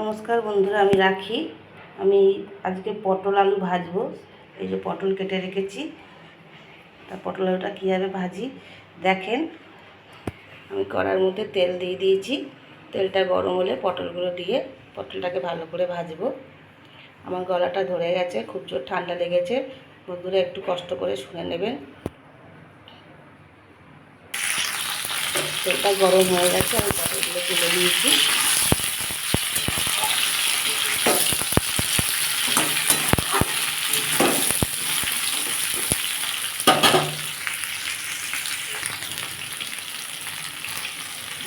নমস্কার বন্ধুরা, আমি রাখি। আমি আজকে পটল আলু ভাজবো। এই যে পটল কেটে রেখেছি। তা পটল আলুটা কীভাবে ভাজি? দেখেন, আমি কড়ার মধ্যে তেল দিয়ে দিয়েছি। তেলটা গরম হলে পটলগুলো দিয়ে পটলটাকে ভালো করে ভাজবো। আমার গলাটা ধরে গেছে, খুব জোর ঠান্ডা লেগেছে। বন্ধুরা, একটু কষ্ট করে শুনে নেবেন। তেলটা গরম হয়ে গেছে, আমি পটলগুলো তুলে নিয়েছি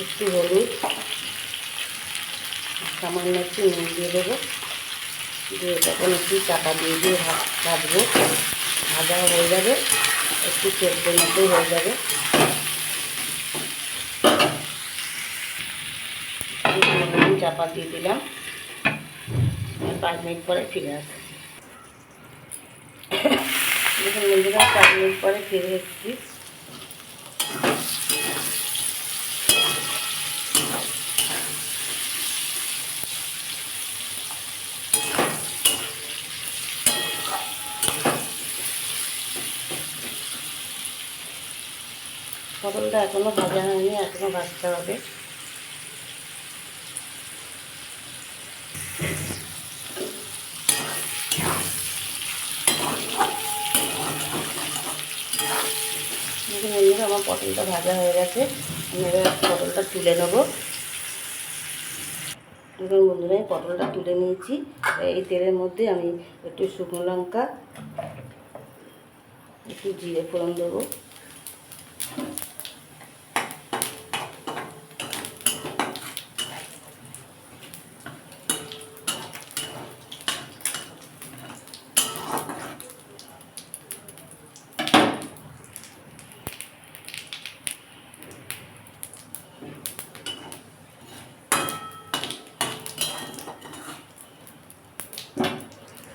একটু হলুদ সামান্য একটু নুন দিয়ে দেবো। দিয়ে তখন একটু চাপা দিয়ে দিয়ে ভাজবো। ভাজা হয়ে যাবে, একটু সেদ্ধর মতোই হয়ে যাবে। চাপা দিয়ে দিলাম। পাঁচ মিনিট পরে ফিরে আসব দেখুন বন্ধুরা, পাঁচ মিনিট পরে ফিরে এসেছি। পটলটা এখনও ভাজা হয়নি এখনও ভাজতে হবে। আমার পটলটা ভাজা হয়ে গেছে। আমি এবার পটলটা তুলে নেব। দেখুন বন্ধুরা পটলটা তুলে নিয়েছি। এই তেলের মধ্যে আমি একটু শুকনো লঙ্কা, একটু জিরে ফোড়ন দেবো।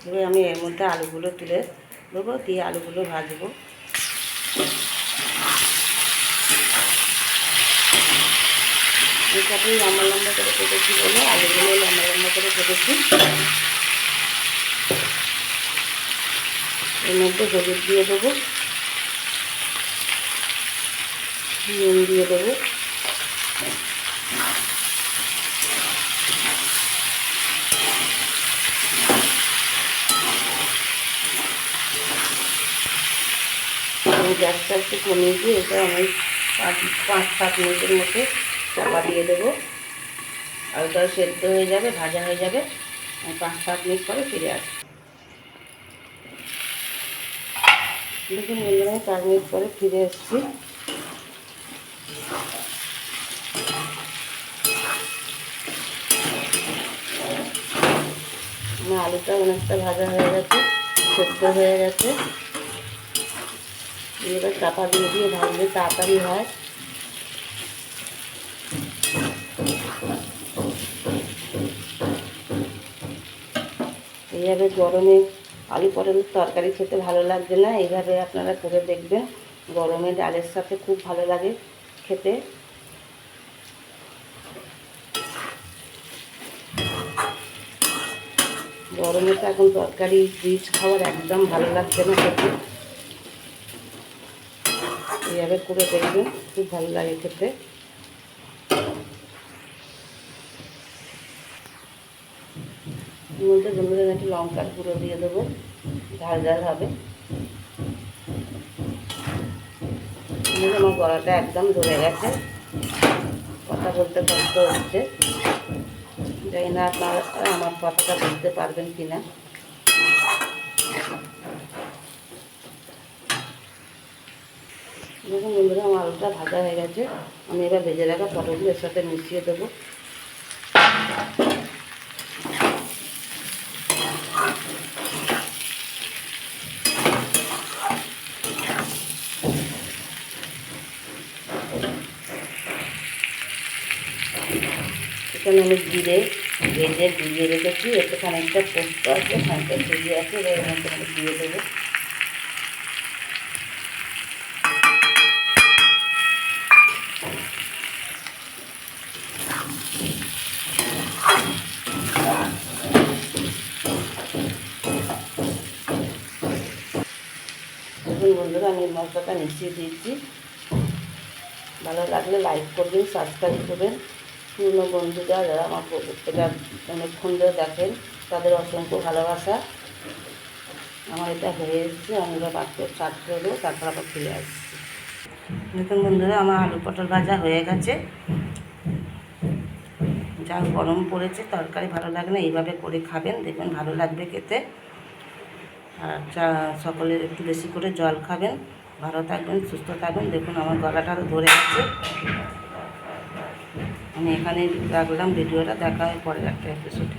এবার আমি এর মধ্যে আলুগুলো তুলে দেবো দিয়ে আলুগুলো ভাজবো। এই লম্বা লম্বা করে কেটেছি বলে আলুগুলো লম্বা লম্বা করে কেটেছি। এর মধ্যে হলুদ দিয়ে দেবো। নুন দিয়ে দেবো আমি গ্যাসটা একটু কমিয়ে দিয়ে এটা আমি পাঁচ পাঁচ, সাত মিনিটের মতো চাপা দিয়ে দেবো। আলুটা সেদ্ধ হয়ে যাবে, ভাজা হয়ে যাবে। পাঁচ, সাত মিনিট পরে ফিরে আসব। দেখুন বন্ধুরা চার মিনিট পরে ফিরে এসেছি। আমার আলুটা অনেকটা ভাজা হয়ে গেছে, সেদ্ধ হয়ে গেছে। এবার চাপা দিয়ে দিয়ে ভাজলে তাড়াতাড়ি হয়। এইভাবে গরমে আলু পটলের তরকারি খেতে ভালো লাগবে না, এইভাবে আপনারা করে দেখবেন। গরমে ডালের সাথে খুব ভালো লাগে খেতে। গরমে তো এখন তরকারি রিচ খাওয়ার একদম ভালো লাগছে না খেতে। এইভাবে করে দেখবেন খুব ভালো লাগে খেতে। মধ্যে বন্ধুদের একটু লঙ্কার গুঁড়ো দিয়ে দেবো, ঝাল ঝাল হবে। আমার গলাটা একদম ধরে গেছে। কথা বলতে কষ্ট হচ্ছে। জানি না আপনারা আমার কথাটা বুঝতে পারবেন কি না দেখুন বন্ধুরা, আমার আলুটা ভাজা হয়ে গেছে। আমি এবার ভেজে রাখা পটলগুলো এর সাথে মিশিয়ে দেবো। এখানে আমি জিরে ভেজে ভিজিয়ে রেখেছি। এতে খানিকটা পোস্ত আছে, খানিকটা সুজি আছে, এবার দিয়ে দেবো। বন্ধুরা, আমি মশলাটা মিশিয়ে দিচ্ছি ভালো লাগলে লাইক করবেন সাবস্ক্রাইব করবেন। পুরনো বন্ধুরা, যারা আমার এটা অনেকক্ষণ ধরে দেখেন, তাদের অসংখ্য ভালোবাসা। আমার এটা হয়ে এসেছে, আমি এবার বাড়তে চাট করে দেবো, তারপর আবার ফিরে আসছি। দেখুন বন্ধুরা, আমার আলু পটল ভাজা হয়ে গেছে। যা গরম পড়েছে, তরকারি ভালো লাগে না এইভাবে করে খাবেন, দেখবেন ভালো লাগবে খেতে। আর চা সকলে একটু বেশি করে জল খাবেন, ভালো থাকবেন, সুস্থ থাকবেন। দেখুন আমার গলাটা ধরে আছে। আমি এখানে রাখলাম, ভিডিওটা দেখা হয় পরের একটা এপিসোডে